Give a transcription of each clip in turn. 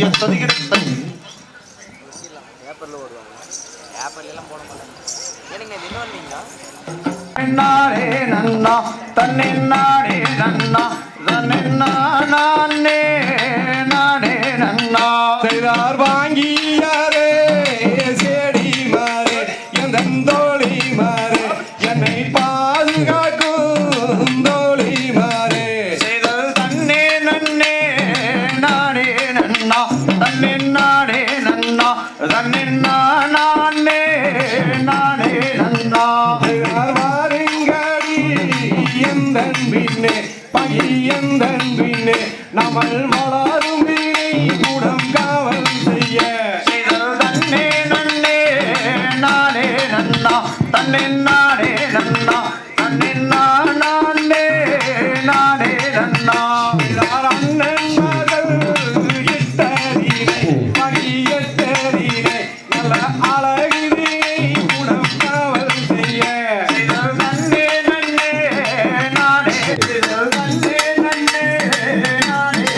எப்படி கிடைத்தது பேப்பர்ல ஓடுவாங்க பேப்பர்ல எல்லாம் போட மாட்டாங்க வாங்கி வாருங்கடி எந்தன் பின்னே பகி எந்தன் பின்னே நம்மள் மலா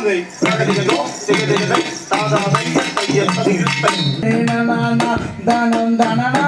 தாங்கை தாதாவை தனம் தன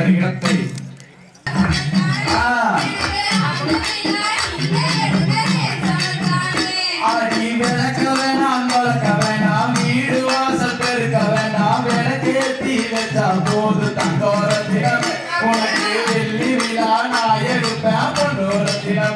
என்ற இடத்தை அடி விளக்க வேணாம் வளர்க்க வேணாம் வீடு வாசல் பெருக்க வேணாம் விளக்கேத்தி வச்சா போது தங்கோரத்திடம் உனக்கு வெள்ளி விழா நான் எடுப்பேன் பொண்ணோரத்திடம்